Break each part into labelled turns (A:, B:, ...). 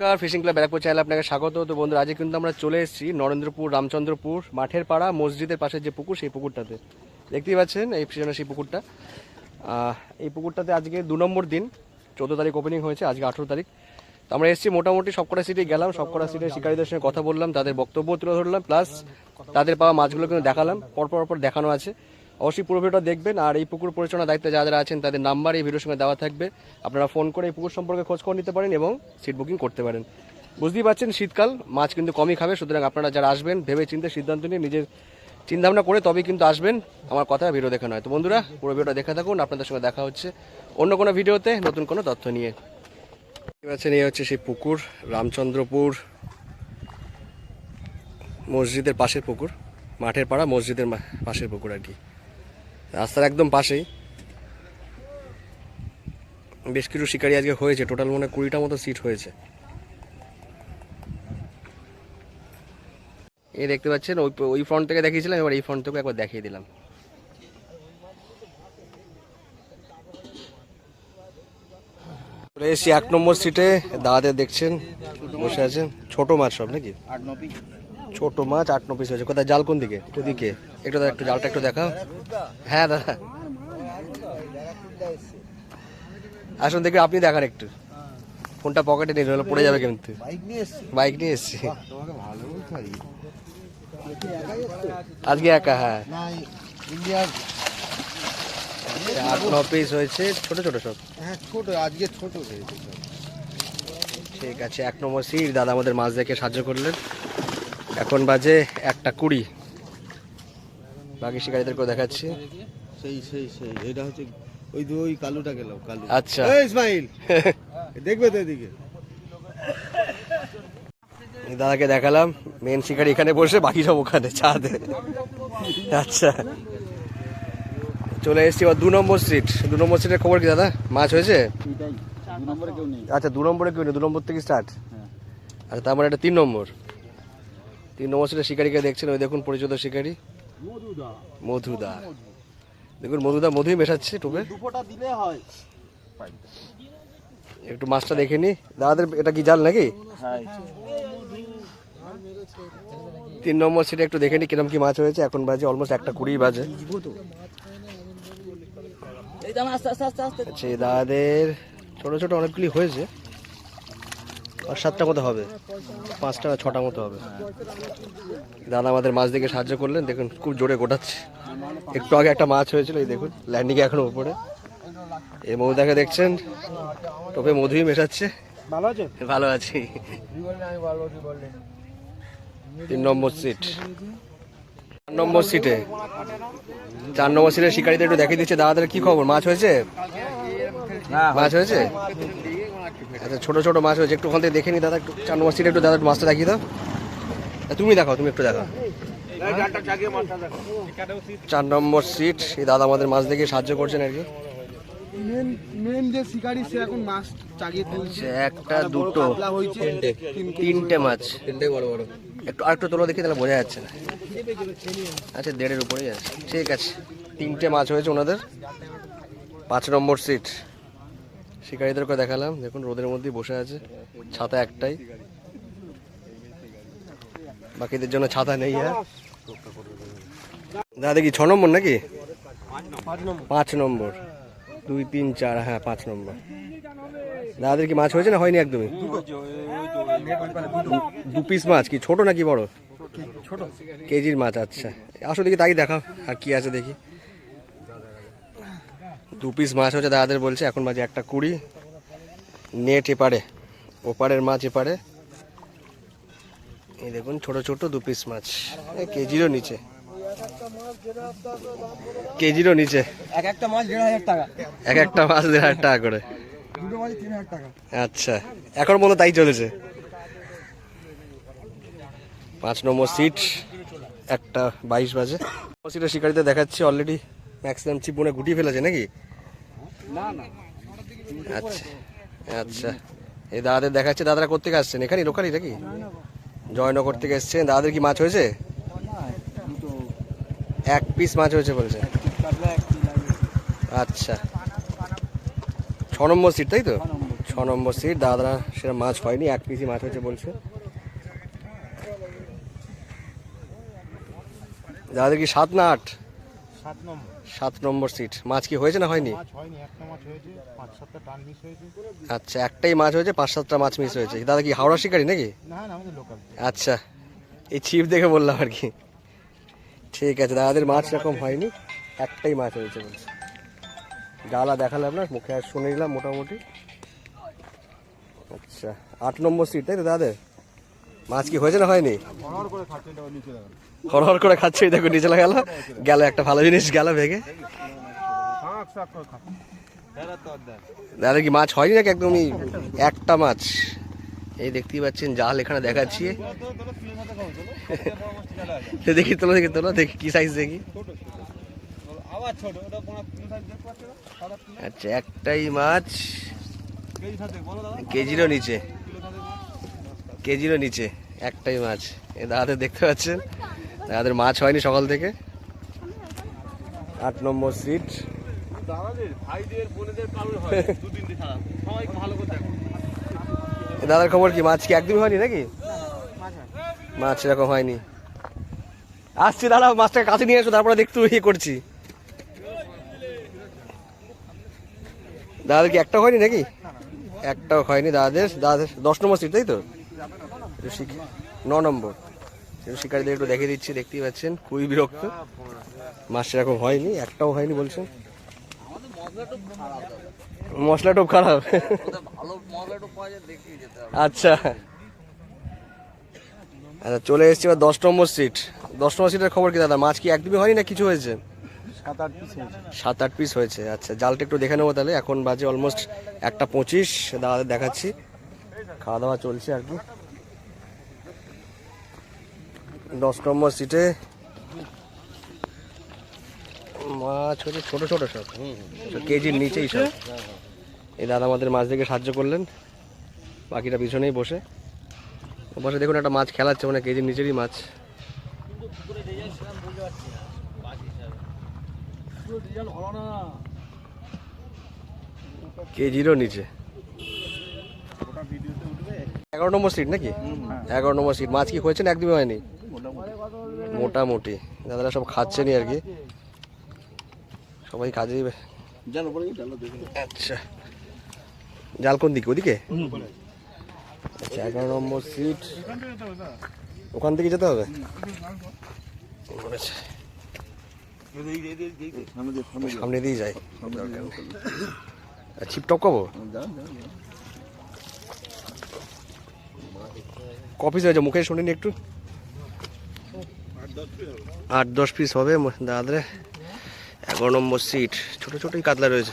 A: নমস্কার, fishing club Barrackpore চ্যানেলে আপনাকে স্বাগত। তো বন্ধুরা, আজকে কিন্তু আমরা চলে এসেছি নরেন্দ্রপুর, রামচন্দ্রপুর মাঠের পাড়া, মসজিদের পাশে যে পুকুর, সেই পুকুরটাতে। দেখতেই পাচ্ছেন এই পিছনে সেই পুকুরটা। এই পুকুরটাতে আজকে দু নম্বর দিন, চোদ্দ তারিখ ওপেনিং হয়েছে, আজকে আঠেরো তারিখ। তো আমরা এসেছি মোটামুটি সবকটা সিটে গেলাম, সবকটা সিটে শিকারীদের সঙ্গে কথা বললাম, তাদের বক্তব্য তুলে ধরলাম প্লাস তাদের পাওয়া মাছগুলো কিন্তু দেখালাম, পরপর পর দেখানো আছে। অবশ্যই পুরো ভিডিওটা দেখবেন আর এই পুকুর পরিচালনার দায়িত্বে যারা আছেন তাদের নাম্বার এই ভিডিওর সঙ্গে দেওয়া থাকবে। আপনারা ফোন করে এই পুকুর সম্পর্কে খোঁজ খবর নিতে পারেন এবং সিট বুকিং করতে পারেন। বুঝতেই পারছেন, শীতকাল, মাছ কিন্তু কমই খাবে, সুতরাং আপনারা যারা আসবেন ভেবে চিন্তে সিদ্ধান্ত নিয়ে নিজের চিন্তাভাবনা করে তবেই কিন্তু আসবেন। আমার কথা ভিডিও দেখে নয়। তো বন্ধুরা, পুরো ভিডিওটা দেখে থাকুন, আপনাদের সঙ্গে দেখা হচ্ছে অন্য কোনো ভিডিওতে নতুন কোনো তথ্য নিয়ে। পাচ্ছেন, এই হচ্ছে সেই পুকুর, রামচন্দ্রপুর মসজিদের পাশের পুকুর, মাঠের পাড়া মসজিদের পাশের পুকুর আর কি। রাস্তার একদম পাশেই। বেশ কিছু শিকারি আজকে হয়েছে টোটাল মনে কুড়িটা মতো সিট হয়েছে। এই দেখতে পাচ্ছেন, ওই ওই ফ্রন্ট থেকে দেখিয়েছিলাম, এবার এই ফ্রন্ট থেকে একবার দেখিয়ে দিলাম। এসেছি এক নম্বর সিটে দাদাদের দেখছেন, বসে আছেন, ছোট মাছ সব নাকি?
B: আট
A: ছোট মাছ আট ন পিস হয়েছে। কোথায় জাল কোন দিকে? ওদিকে। একটু একটু জালটা একটু দেখাও। হ্যাঁ দাদা আসুন দেখি আপনি দেখান একটু। ফোনটা পকেটে নিয়ে হলে পড়ে যাবে কিন্তু।
B: বাইক নিয়ে এসছি।
A: আজকে একা হ্যাঁ। আট ন পিস হয়েছে ছোট ছোট সব।
B: হ্যাঁ ছোট আজকে ছোট হয়েছে
A: ঠিক আছে এক নম্বর সিট দাদা আমাদের মাছ দেখে সাহায্য করলেন। এখন বাজে একটা কুড়ি। বাকি শিকারীদেরকেও দেখাচ্ছি।
B: সেই সেই সেই এটা হচ্ছে ওই যে ওই কালুটা গেল কালু।
A: আচ্ছা।
B: ইসমাইল দেখবে তো এদিকে।
A: দাদাকে দেখালাম মেন শিকারি এখানে বসে বাকি সব ওখানে ছাদে। আচ্ছা। চলে এসেছি এবার দু নম্বর সিট দু নম্বর সিটের খবর কি দাদা? মাছ হয়েছে?
B: দু নম্বরে কেউ নেই।
A: আচ্ছা দু নম্বরে কেউ নেই দু নম্বর থেকে স্টার্ট আচ্ছা তার মানে এটা তিন নম্বর। তিন নম্বর সিটের শিকারিকে দেখছেন ওই দেখুন পরিচিত শিকারি। মধুদা। দেখুন মধুদা মধুই মেশাচ্ছে টুপে।
B: দিলে হয়।
A: একটু মাছটা দেখে নি। দাদাদের এটা কি জাল নাকি?
B: হ্যাঁ।
A: তিন নম্বর সিটে একটু দেখে নি কিরম কি মাছ হয়েছে। এখন বাজে অলমোস্ট একটা কুড়ি বাজে। আচ্ছা দাদাদের ছোট ছোট অনেকগুলি হয়েছে। আর সাতটা মতো হবে। পাঁচটা না ছটা মতো হবে। দাদা আমাদের মাছ দেখে সাহায্য করলেন। দেখুন খুব জোরে গোটাচ্ছে। একটু আগে একটা মাছ হয়েছিল এই দেখুন ল্যান্ডিং এখনও উপরে। এই মধুদাকে দেখছেন? টোপে মধুই মেশাচ্ছে।
B: ভালো আছে?
A: ভালো আছি। তিন নম্বর সিট চার নম্বর সিটে চার নম্বর সিটে শিকারিদের একটু দেখিয়ে দিচ্ছে। দাদাদের কি খবর? মাছ হয়েছে। মাছ হয়েছে? আচ্ছা ছোটো ছোটো মাছ হয়েছে একটু ওখান থেকে দেখে নি দাদা একটু চার নম্বর সিটে একটু দাদা একটু মাছটা দেখিয়ে দাও। তুমি দেখাও তুমি একটু দেখাও। চার নম্বর সিট এই দাদা আমাদের মাছ দেখে সাহায্য করছেন আর কি।
B: মেন মেন যে শিকারি সে এখন মাছ চাগিয়ে তুলছে।
A: একটা দুটো তিনটে। মাছ। তিনটে বড় বড়। একটু আরেকটু তোলো দেখি তাহলে বোঝা যাচ্ছে না। আচ্ছা দেড়ের উপরেই আছে। ঠিক আছে তিনটে মাছ হয়েছে ওনাদের। পাঁচ নম্বর সিট শিকারীদেরকে দেখালাম। দেখুন রোদের মধ্যেই বসে আছে। ছাতা একটাই। বাকিদের জন্য ছাতা নেই হ্যাঁ। দাদা দেখি ছ নম্বর নাকি? পাঁচ নম্বর। দুই তিন চার হ্যাঁ পাঁচ নম্বর। দাদাদের কি মাছ হয়েছে না হয়নি একদমই? দু পিস মাছ কি? ছোট নাকি বড়? ছোট। কেজির মাছ আচ্ছা। আসো দেখি তাই দেখাও আর কি আছে দেখি। দু পিস মাছ হচ্ছে দাদাদের বলছে এখন মাঝে একটা কুড়ি। নেট এপারে ওপারের মাছ এপারে। এই দেখুন ছোট ছোট দু পিস মাছ। কেজিরও নিচে। কেজিরও নিচে।
B: এক একটা মাছ দেড় হাজার টাকা।
A: এক একটা মাছ দেড় হাজার টাকা করে। আচ্ছা এখন পর্যন্ত তাই চলেছে। পাঁচ নম্বর সিট একটা বাইশ বাজে। সিটের শিকারিতে দেখাচ্ছি অলরেডি ম্যাক্সিমাম চিপুনে গুটিয়ে ফেলেছে নাকি? আচ্ছা। আচ্ছা। এই দাদাদের দেখাচ্ছে দাদারা কোথেকে আসছেন? এখানে লোকালই নাকি? জয়নগর থেকে এসছেন। দাদাদের কি মাছ হয়েছে? এক পিস মাছ হয়েছে বলছে। আচ্ছা। ছ নম্বর সিট তাই তো? ছ নম্বর সিট দাদা সেটা মাছ হয়নি এক পিসই মাছ হয়েছে বলছে। দাদা কি সাত না আট?
C: সাত নম্বর।
A: সিট মাছ কি হয়েছে না হয়নি? আচ্ছা একটাই মাছ হয়েছে পাঁচ সাতটা মাছ মিস হয়েছে। দাদা কি হাওড়া শিকারি নাকি? আচ্ছা এই ছিপ দেখে বললাম আর কি। ঠিক আছে দাদাদের মাছ এরকম হয়নি একটাই মাছ হয়েছে বলছে। গালা দেখালাম না মুখে আর শুনে নিলাম মোটামুটি। আচ্ছা আট নম্বর সিট তাই তো দাদাদের? মাছ কি হয়েছে না হয়নি? হরহর করে খাচ্ছে দেখো নিচে গেল গেল একটা ভালো জিনিস, গেল ভেগে। দাদা কি মাছ হয়নি নাকি একদমই? একটা মাছ। এই দেখতেই পাচ্ছেন, জাল এখানে দেখাচ্ছি। দেখি তোলো দেখি তোলো, দেখি কি সাইজ দেখি। আচ্ছা একটাই মাছ। কেজিরও নিচে। কেজিরও নিচে, একটাই মাছ। এ দাদাদের দেখতে পাচ্ছেন? দাদাদের মাছ হয়নি সকাল থেকে। আট নম্বর সিট। দাদার খবর কি? মাছ কি একদমই হয়নি নাকি? মাছ এরকম হয়নি। আসছি দাদা মাছটাকে কাছে নিয়ে এসো, তারপরে দেখতে ইয়ে করছি। দাদাদের কি একটা হয়নি নাকি? একটাও হয়নি দাদাদের। দাদাদের দশ নম্বর সিট, তাই তো? ন নম্বর। শিকারীদের একটু দেখে দিচ্ছি দেখতেই পাচ্ছেন খুবই বিরক্ত। মাছ সেরকম হয়নি একটাও হয়নি বলছেন। মশলা টোপ খারাপ। আচ্ছা। আচ্ছা চলে এসেছি এবার দশ নম্বর সিট দশ নম্বর সিটের খবর কি দাদা? মাছ কি একদমই হয়নি না কিছু হয়েছে?
C: সাত আট পিস হয়েছে।
A: সাত আট পিস হয়েছে আচ্ছা। জালটা একটু দেখে নেব তাহলে। এখন বাজে অলমোস্ট একটা পঁচিশ। দাদাদের দেখাচ্ছি। খাওয়া দাওয়া চলছে আর কি। দশ নম্বর সিটে মাছ হচ্ছে ছোট ছোট সব। কেজির নিচেই সব। এই দাদা আমাদের মাছ দেখে সাহায্য করলেন। বাকিটা পিছনেই বসে। বসে দেখুন একটা মাছ খেলাচ্ছে মানে কেজির নিচেরই মাছ। কেজিরও নিচে। এগারো নম্বর সিট নাকি? এগারো নম্বর সিট মাছ কি হয়েছে না একদমই হয়নি? মোটামুটি। দাদারা সব খাচ্ছেনই আর কি। সবাই কাজেই বে- আচ্ছা। জাল কোন দিকে? ওদিকে? আচ্ছা এগারো নম্বর সিট। ওখান থেকে যেতে হবে? সামনে দিয়ে যাই। ছিপ টপকাবো কপিস হয়েছে? মুখে শুনিনি একটু। আট দশ পিস হবে ম- দাদারে। এগারো নম্বর সিট ছোট ছোটই কাতলা রয়েছে।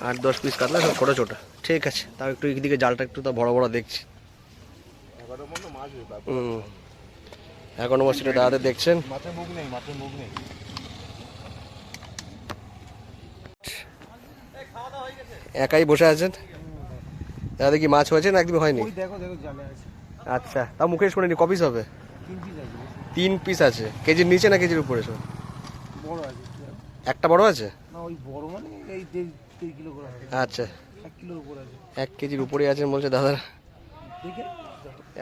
A: আট দশ পিস কাতলা সব ছোটো ছোটো। ঠিক আছে তাও একটু এদিকে জালটা একটু তা বড় বড় দেখছি। এগারো নম্বর সিটে দাদাদের দেখছেন। একাই বসে আছেন? দাদা কি মাছ হয়েছে না একদম হয়নি? আচ্ছা তাও মুখে শুনিনি কপিস হবে?
C: তিন পিস আছে।
A: কেজির নিচে না কেজির উপরে সব?
C: বড় আছে
A: একটা বড় আছে?
C: না ওই বড় মানে এই দেড় দেড় কিলো করে আছে।
A: আচ্ছা।
C: এক কিলোর উপর আছে।
A: এক কেজির উপরে আছে বলছে দাদা
C: দেখে?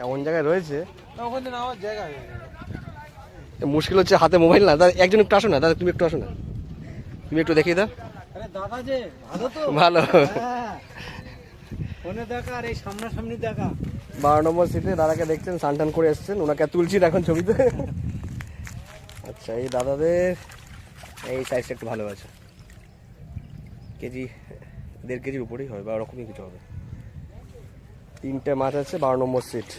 A: এমন জায়গায় রয়েছে?
C: না ওখানে না জায়গা
A: মুশকিল হচ্ছে হাতে মোবাইল না। দাদা একজন একটু আসো না। দাদা তুমি একটু আসো না। তুমি একটু দেখিয়ে দাও।
C: আরে দাদা যে ভালো তো?
A: ভালো।
C: হ্যাঁ। ফোনে দেখা আর এই সামনাসামনি দেখা।
A: বারো নম্বর সিটে দাদাকে দেখছেন স্নান টান করে এসছেন, ওনাকে তুলছি এখন ছবিতে। আচ্ছা এই দাদাদের, এই সাইজটা একটু ভালো আছে। কেজি, দেড় কেজির উপরেই হবে, বা ওরকমই কিছু হবে। তিনটে মাছ আছে, বারো নম্বর সিট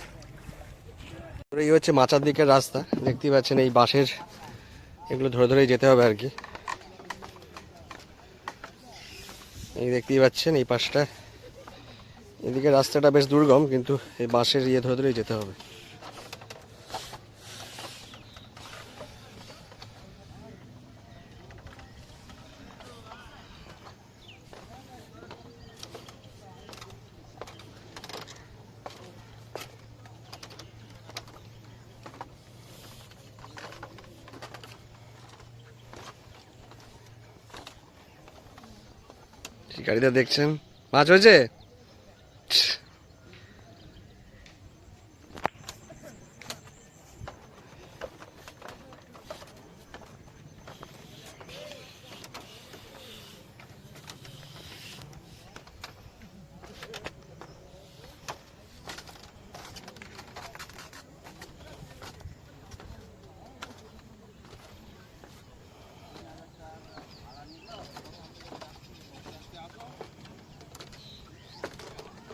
A: এই হচ্ছে মাচার দিকের রাস্তা, দেখতেই পাচ্ছেন এই বাঁশের, এগুলো ধরে ধরেই যেতে হবে আর কি। এই দেখতেই পাচ্ছেন এই পাশটা। এদিকে রাস্তাটা বেশ দুর্গম, কিন্তু এই বাঁশের ইয়ে ধরে ধরেই যেতে হবে। শিকারীদের দেখছেন? মাছ হয়েছে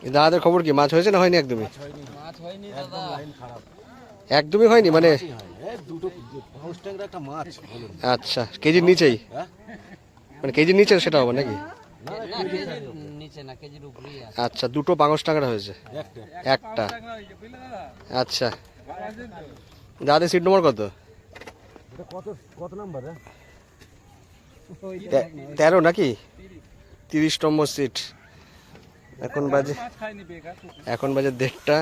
A: এই দাদাদের খবর কি মাছ হয়েছে না হয়নি একদমই?
D: মাছ হয়নি দাদা।
A: একদমই হয়নি মানে আচ্ছা কেজির নিচেই?
D: হ্যাঁ?
A: মানে কেজির নিচে সেটা হবে নাকি? আচ্ছা দুটো পাঙস টাকাটা হয়েছে?
D: একটা
A: একটা। আচ্ছা। দাদাদের সিট নম্বর কত?
D: কত কত নাম্বার
A: তেরো নাকি? তিরিশ নম্বর সিট এখন বাজে এখন বাজে দেড়টা।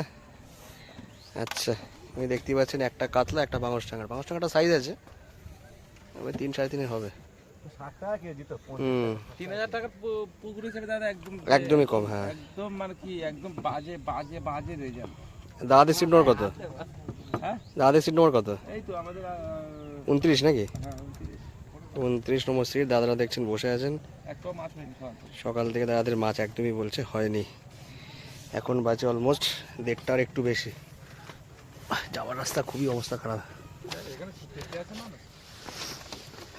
A: আচ্ছা আপনি দেখতেই পাচ্ছেন একটা কাতলা একটা বাংশ টাঙ্গার বাংশ টাঙ্গাটা সাইজ আছে। তবে তিন সাড়ে তিনের হবে। একদমই কম হ্যাঁ।
E: একদম মানে কি একদম বাজে বাজে বাজে রেজাল্ট
A: দাদাদের সিট নম্বর কত?
E: হ্যাঁ?
A: দাদাদের সিট নম্বর কত?
E: এই তো আমাদের
A: উনত্রিশ নাকি?
E: হ্যাঁ, উনত্রিশ।
A: নম্বর সিট দাদারা দেখছেন বসে আছেন। সকাল থেকে দাদাদের মাছ একদমই বলছে হয়নি। এখন বাজে অলমোস্ট দেড়টার একটু বেশি। যাওয়ার রাস্তা খুবই অবস্থা খারাপ।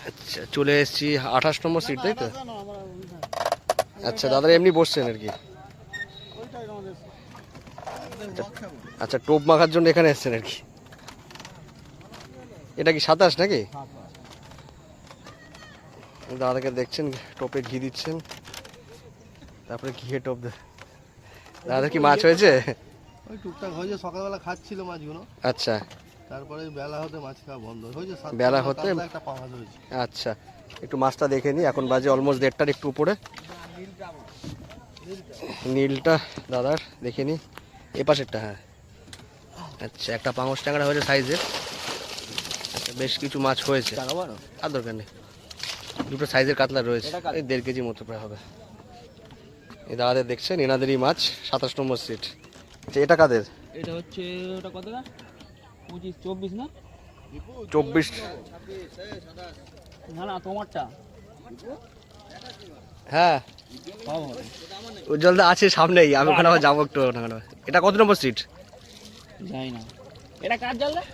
A: আচ্ছা চলে এসেছি আঠাশ নম্বর সিট তাই তো? আচ্ছা দাদারা এমনি বসছেন আর কি। আচ্ছা- আচ্ছা টোপ মাখার জন্য এখানে এসছেন আর কি। এটা কি সাতাশ নাকি? দাদাকে দেখছেন টোপে ঘি দিচ্ছেন। তারপরে ঘিয়ে টোপ দে দাদা কি মাছ হয়েছে?
B: ওই টুকটাক হয়েছে সকালবেলা খাচ্ছিল মাছগুলো।
A: আচ্ছা।
B: তারপরে বেলা হতে মাছ খাওয়া বন্ধ। হয়েছে
A: বেলা
B: বেলা
A: হতে-
B: একটা পাওয়া হয়েছে।
A: আচ্ছা। একটু মাছটা দেখে নিই এখন বাজে অলমোস্ট দেড়টার একটু উপরে। নীলটা দাদার দেখে নিই এ পাশেরটা হ্যাঁ। আচ্ছা একটা পাঙস ট্যাংরা হয়েছে সাইজের আচ্ছা বেশ কিছু মাছ হয়েছে। আর দরকার নেই। দুটো সাইজের কাতলা রয়েছে। এই দেড় কেজি মতো প্রায় হবে। এই দাদাদের দেখছেন এনাদেরই মাছ সাতাশ নম্বর সিট আচ্ছা এটা কাদের?
E: এটা হচ্ছে ওটা কত না পঁচিশ চব্বিশ না?
A: চব্বিশ।
E: না না তোমারটা।
A: হ্যাঁ। উজ্জ্বলদা আছে সামনেই আমি ওখানে আবার যাব একটু ওখানে। এটা কত নম্বর সিট
E: যাই না। এটা কার জাল রে?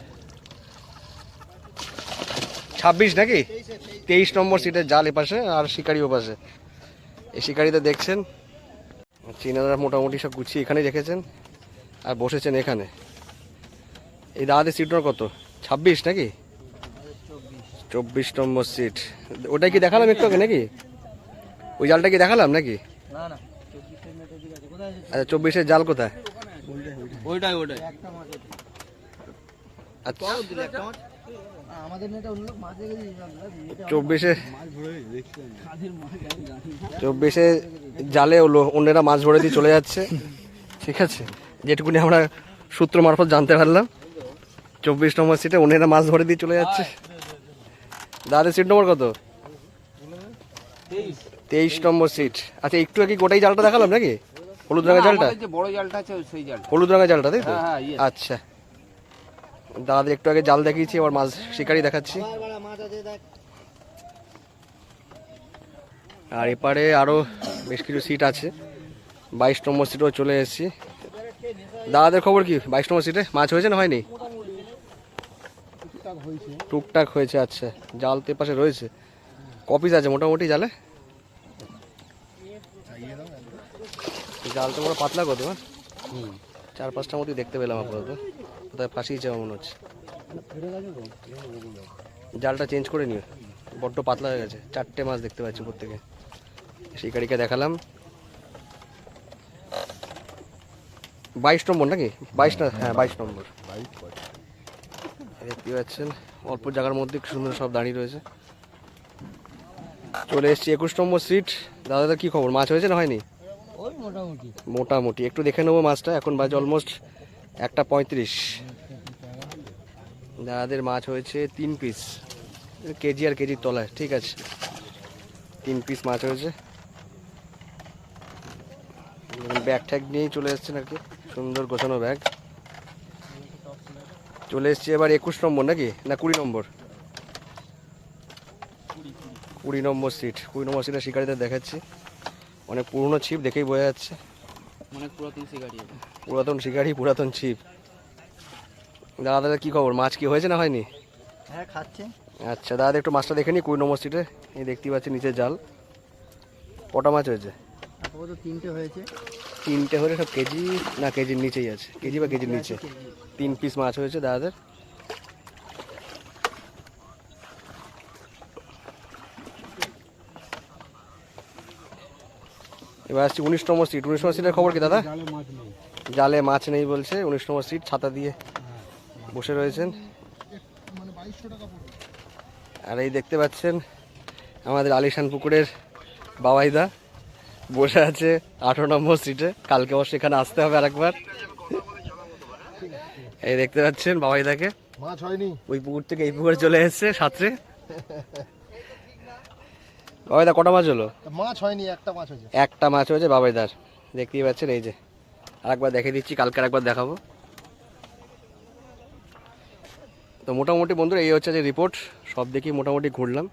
A: ছাব্বিশ নাকি? তেইশ নম্বর সিটের জাল এপাশে আর শিকারি ওপাশে। এই শিকারিতে দেখছেন? চীনারা মোটামুটি সব গুছিয়ে এখানেই রেখেছেন আর বসেছেন এখানে। এই দাদাদের সিট নম্বর কত? ছাব্বিশ নাকি? চব্বিশ নম্বর সিট ওটা কি দেখালাম একটু আগে নাকি? ওই জালটা কি দেখালাম নাকি?
E: না না
A: আচ্ছা চব্বিশের জাল কোথায়?
E: ওইটাই ওইটাই।
A: আচ্ছা।
B: আমাদের নেতা অন্য মাছ
A: চব্বিশে চব্বিশে জালে হলো অন্যেরা মাছ ভরে দিয়ে চলে যাচ্ছে। ঠিক আছে? যেটুকুনি আমরা সূত্র মারফত জানতে পারলাম। চব্বিশ নম্বর সিটে অন্যেরা মাছ ধরে দিয়ে চলে যাচ্ছে। দাদার সিট নম্বর কত? তেইশ। নম্বর সিট আচ্ছা একটু আগে গোটাই জালটা দেখালাম নাকি? হলুদ রঙের জালটা?
E: বড় জালটা আছে সেই জালটা।
A: হলুদ রঙের জালটা তাই তো?
E: হ্যাঁ, হ্যাঁ.
A: আচ্ছা। দাদাদের একটু আগে জাল দেখিয়েছি এবার মাছ শিকারি দেখাচ্ছি। আর এপারে আরও বেশ কিছু সিট আছে। বাইশ নম্বর সিটও চলে এসেছি। দাদাদের খবর কি? বাইশ নম্বর সিটে মাছ হয়েছে না হয়নি? টুকটাক হয়েছে আচ্ছা। জাল তো পাশে রয়েছে। কপিস আছে মোটামুটি জালে? জাল তো বড় পাতলা কত হ্যাঁ? চার পাঁচটা মতো দেখতে পেলাম আপাতত। কোথায় ফাঁসিয়ে যাওয়া মনে হচ্ছে। জালটা চেঞ্জ করে নিও। বড্ড পাতলা হয়ে গেছে। চারটে মাছ দেখতে পাচ্ছি প্রত্যেকে শিকারিকে দেখালাম। বাইশ নম্বর নাকি? বাইশ না হ্যাঁ বাইশ নম্বর। দেখতে পাচ্ছেন অল্প জায়গার মধ্যে সুন্দর সব দাঁড়িয়ে রয়েছে। চলে এসেছি একুশ নম্বর সিট। দাদা কি খবর? মাছ হয়েছে না হয়নি?
D: মোটামুটি।
A: মোটামুটি। একটু দেখে নেব মাছটা। এখন বাজে অলমোস্ট একটা পঁয়ত্রিশ। দাদাদের মাছ হয়েছে তিন পিস কেজি আর কেজির তলায় ঠিক আছে। তিন পিস মাছ হয়েছে। ব্যাগ ট্যাগ নিয়েই চলে এসেছেন আর কি সুন্দর গোছানো ব্যাগ চলে এসছি এবার একুশ নম্বর নাকি? না কুড়ি নম্বর? কুড়ি নম্বর সিট কুড়ি নম্বর সিটে শিকারিদের দেখাচ্ছি। অনেক পুরনো ছিপ দেখেই বোঝা যাচ্ছে।
E: অনেক পুরাতন শিকারি
A: পুরাতন শিকারি পুরাতন ছিপ। দাদা দাদা কী খবর? মাছ কি হয়েছে না হয়নি?
B: হ্যাঁ খাচ্ছে।
A: আচ্ছা দাদা একটু মাছটা দেখে নি কুড়ি নম্বর সিটে এই দেখতেই পাচ্ছি নিচে জাল। কটা মাছ হয়েছে?
B: আপাতত তিনটে হয়েছে।
A: তিনটে হলে সব কেজি না কেজির নিচেই আছে? কেজি বা কেজির নিচে? তিন পিস মাছ হয়েছে দাদাদের। এবার আসছি উনিশ নম্বর সিট। উনিশ নম্বর সিটের খবর কি দাদা? জালে মাছ নেই। বলছে উনিশ নম্বর সিট ছাতা দিয়ে। বসে রয়েছেন। আর এই দেখতে পাচ্ছেন আমাদের আলিশান পুকুরের বাবাইদা। বসে আছে আঠারো নম্বর সিটে। কালকে অবশ্য এখানে আসতে হবে আরেকবার। এই দেখতে পাচ্ছেন বাবাইদাকে।
B: মাছ হয়নি।
A: ওই পুকুর থেকে এই পুকুরে চলে এসেছে সাঁতরে। বাবাইদা কটা মাছ হলো?
B: মাছ হয়নি একটা মাছ হয়েছে।
A: একটা মাছ হয়েছে বাবাইদার। দেখতেই পাচ্ছেন এই যে। আরেকবার দেখে দিচ্ছি কালকে আরেকবার দেখাবো। তো মোটামুটি বন্ধুরা এই হচ্ছে যে রিপোর্ট সব দেখি মোটামুটি ঘুরলাম।